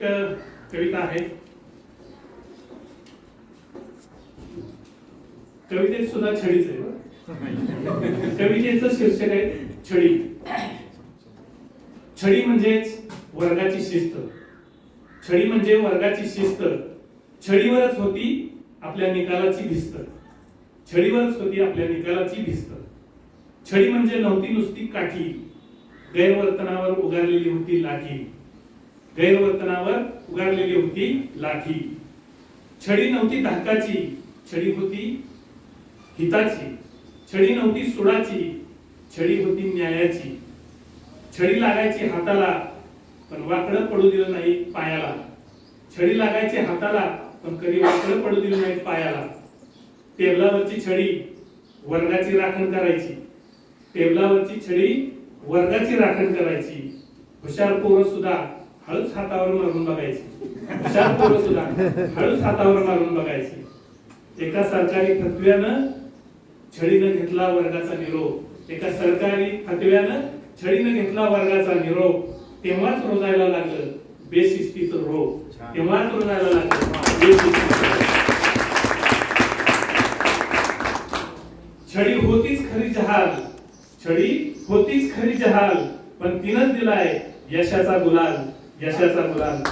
कविता आहे. कवितेत सुद्धा छडीच आहे कवितेच शीर्षक आहे छडी. छडी म्हणजेच वर्गाची शिस्त. छडी म्हणजे वर्गाची शिस्त. छडीवरच होती आपल्या निकालाची भिस्त. छडीवरच होती आपल्या निकालाची भिस्त. छडी म्हणजे नव्हती नुसती काठी. गैरवर्तनावर उगारलेली होती लाठी. गैरवर्तनावर उगारलेली होती लाठी. छडी नव्हती धाकाची छडी होती हिताची. छडी नव्हती सुडाची छडी होती न्यायाची. छडी लागायची हाताला पण वाकडं पडू दिलं नाही पायाला. छडी लागायची हाताला पण कधी वाकडं पडू दिलं नाही पायाला. टेबलावरची छडी वर्गाची राखण करायची. टेबलावरची छडी वर्गाची राखण करायची. हुशार पोरं सुद्धा हळूच हातावर मारून बघायची. हुशार पोरं सुद्धा हळूच हातावर मारून बघायची. एका सरकारी फतव्यानं छडीनं घेतला वर्गाचा निरोप. एका सरकारी फतव्यानं छडीनं घेतला वर्गाचा निरोप. तेव्हाच रोजायला लागलं बेशिस्तीचं रोग तेव्हाच रोजायला लागलं. बेशिस्तीचं. छडी होतीच खरी जहाल. छडी होतीच खरी जहाल. पण तिनच दिलाय यशाचा गुलाल. यशाचा गुलाल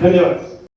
धन्यवाद.